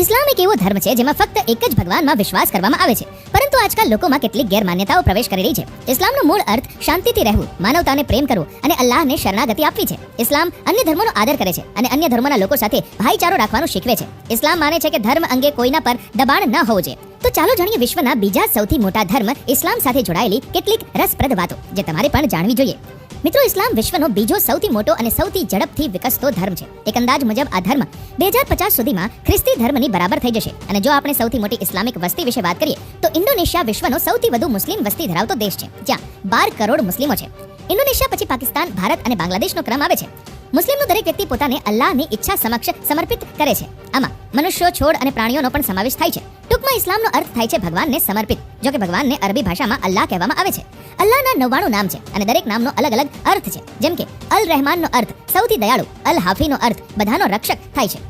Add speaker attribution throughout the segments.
Speaker 1: ઇસ્લામ એક એવો ધર્મ છે જેમાં ફક્ત એક જ ભગવાનમાં વિશ્વાસ કરવામાં આવે છે. પરંતુ આજકાલ લોકોમાં કેટલીક ગેરમાન્યતાઓ પ્રવેશ કરી રહી છે. ઇસ્લામનો મૂળ અર્થ શાંતિથી રહેવું, માનવતાને પ્રેમ કરવો અને અલ્લાહને શરણાગતિ આપવી છે. ઇસ્લામ અન્ય ધર્મોનો આદર કરે છે અને અન્ય ધર્મોના લોકો સાથે ભાઈચારો રાખવાનું શીખવે છે. ઇસ્લામ માને છે કે ધર્મ અંગે કોઈના પર દબાણ ન હોવું જોઈએ. તો ચાલો જાણીએ વિશ્વના બીજા સૌથી મોટા ધર્મ ઇસ્લામ સાથે જોડાયેલી કેટલીક રસપ્રદ વાતો, જે તમારે પણ જાણવી જોઈએ. મિત્રો, ઇસ્લામ વિશ્વનો બીજો સૌથી મોટો અને સૌથી ઝડપથી વિકસતો ધર્મ છે. એક અંદાજ મુજબ આ ધર્મ બે હજાર પચાસ સુધીમાં ખ્રિસ્તી ધર્મની બરાબર થઈ જશે. અને જો આપણે સૌથી મોટી ઇસ્લામિક વસ્તી વિશે વાત કરીએ, તો ઇન્ડોનેશિયા વિશ્વનો સૌથી વધુ મુસ્લિમ વસ્તી ધરાવતો દેશ છે, જ્યાં બાર કરોડ મુસ્લિમો છે. ઇન્ડોનેશિયા પછી પાકિસ્તાન, ભારત અને બાંગ્લાદેશનો ક્રમ આવે છે. મુસ્લિમનો દરેક વ્યક્તિ પોતાને અલ્લાહની ઈચ્છા સમક્ષ સમર્પિત કરે છે. આમાં મનુષ્યો, છોડ અને પ્રાણીઓનો પણ સમાવેશ થાય છે. ટૂંકમાં ઇસ્લામનો અર્થ થાય છે ભગવાનને સમર્પિત, જો કે ભગવાનને અરબી ભાષામાં અલ્લાહ કહેવામાં આવે છે. અલ્લાહના નવ્વાણું નામ છે અને દરેક નામનો અલગ અલગ અર્થ છે. જેમ કે, અલ રહેમાનનો અર્થ સૌથી દયાળુ, અલ હાફીનો અર્થ બધાનો રક્ષક થાય છે.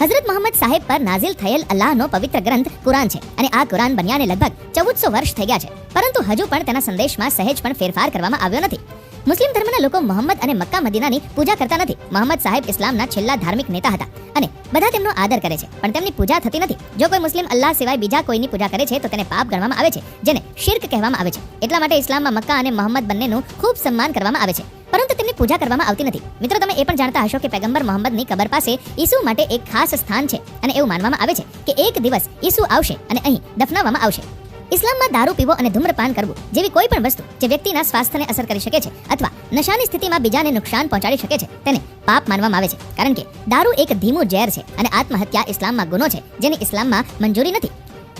Speaker 1: હઝરત મોહમ્મદ સાહેબ પર નાઝિલ થયેલ અલ્લાહનો પવિત્ર ગ્રંથ કુરાન છે અને આ કુરાન બન્યાને લગભગ ચૌદસો વર્ષ થઈ ગયા છે. પરંતુ હજુ પણ તેના સંદેશમાં સહેજ પણ ફેરફાર કરવામાં આવ્યો નથી. મુસ્લિમ ધર્મના લોકો મોહમ્મદ અને મક્કા મદીનાની પૂજા કરતા નથી. મોહમ્મદ સાહેબ ઇસ્લામના છેલ્લા ધાર્મિક નેતા હતા અને બધા તેમનો આદર કરે છે. પણ તેમની પૂજા થતી નથી. જો કોઈ મુસ્લિમ અલ્લાહ સિવાય બીજા કોઈની પૂજા કરે છે, તો તેને પાપ ગણવામાં આવે છે, જેને શિર્ક કહેવામાં આવે છે. એટલા માટે ઇસ્લામમાં મક્કા અને મોહમ્મદ બંનેનું ખૂબ સન્માન કરવામાં આવે છે. પરંતુ તેમની પૂજા કરવામાં આવતી નથી. મિત્રો, તમે એ પણ જાણતા હશો કે પેગંબર મોહમ્મદની કબર પાસે ઈસુ માટે એક ખાસ સ્થાન છે અને એવું માનવામાં આવે છે કે એક દિવસ ઈસુ આવશે અને અહીં દફનાવવામાં આવશે. ઇસ્લામમાં દારૂ પીવો અને ધૂમ્રપાન કરવું જેવી કોઈ પણ વસ્તુ જે વ્યક્તિના સ્વાસ્થ્યને અસર કરી શકે છે અથવા નશાની સ્થિતિમાં બીજાને નુકસાન પહોંચાડી શકે છે, તેને પાપ માનવામાં આવે છે. કારણ કે દારૂ એક ધીમું ઝેર છે અને આત્મહત્યા ઇસ્લામમાં ગુનો છે જેની ઇસ્લામમાં મંજૂરી નથી.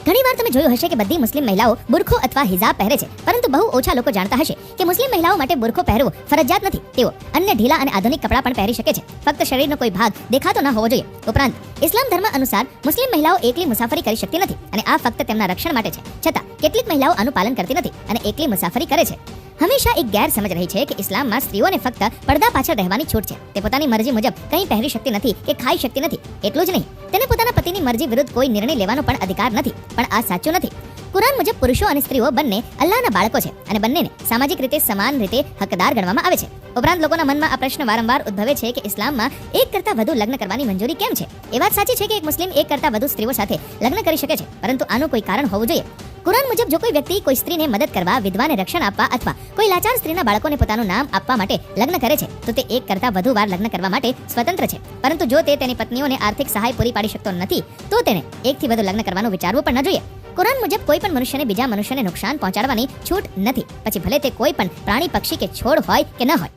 Speaker 1: ઘણીવાર તમે જોયું હશે કે બધી મુસ્લિમ મહિલાઓ બુરખો અથવા હિજાબ પહેરે છે, પરંતુ બહુ ઓછા લોકો જાણતા હશે કે મુસ્લિમ મહિલાઓ માટે બુરખો પહેરવો ફરજિયાત નથી. તેઓ અન્ય ઢીલા અને આધુનિક કપડાં પણ પહેરી શકે છે. ફક્ત શરીરનો કોઈ ભાગ દેખાતો ન હોવો જોઈએ. ઉપરાંત, ઇસ્લામ ધર્મ અનુસાર મુસ્લિમ મહિલાઓ એકલી મુસાફરી કરી શકતી નથી અને આ ફક્ત તેમના રક્ષણ માટે છે. છતાં, કેટલીક મહિલાઓ આનું પાલન કરતી નથી અને એકલી મુસાફરી કરે છે. હંમેશા એક ગેરસમજ રહી છે કે ઇસ્લામમાં સ્ત્રીઓને ફક્ત પડદા પાછળ રહેવાની છૂટ છે. તે પોતાની મરજી મુજબ કંઈ પહેરી શકતી નથી કે ખાઈ શકતી નથી. એટલું જ નહીં. તેને પોતાના પતિની મરજી વિરુદ્ધ કોઈ નિર્ણય લેવાનો પણ અધિકાર નથી. પણ આ સાચું નથી. કુરાન મુજબ પુરુષો અને સ્ત્રીઓ બંને અલ્લાહના બાળકો છે અને બંનેને સામાજિક રીતે સમાન રીતે હકદાર ગણવામાં આવે છે. ઉપરાંત લોકોના મનમાં આ પ્રશ્ન વારંવાર ઉદ્ભવે છે કે ઇસ્લામમાં એક કરતા વધુ લગ્ન કરવાની મંજૂરી કેમ છે? એ વાત સાચી છે કે એક મુસ્લિમ એક કરતા વધુ સ્ત્રીઓ સાથે લગ્ન કરી શકે છે. પરંતુ આનું કોઈ કારણ હોવું જોઈએ. કુરાન મુજબ જો કોઈ વ્યક્તિ કોઈ સ્ત્રીને મદદ કરવા, વિધવાને રક્ષણ આપવા અથવા કોઈ લાચાર સ્ત્રીના બાળકોને પોતાનું નામ આપવા માટે લગ્ન કરે છે, તો તે એક કરતા વધુ વાર લગ્ન કરવા માટે સ્વતંત્ર છે. પરંતુ જો તે તેની પત્નીઓને આર્થિક સહાય પૂરી પાડી શકતો નથી, તો તેને એકથી વધુ લગ્ન કરવાનું વિચારવું પણ ન જોઈએ. કુરાન મુજબ કોઈ પણ મનુષ્યને બીજા મનુષ્યને નુકસાન પહોંચાડવાની છૂટ નથી. પછી ભલે તે કોઈ પણ પ્રાણી, પક્ષી કે છોડ હોય કે ન હોય.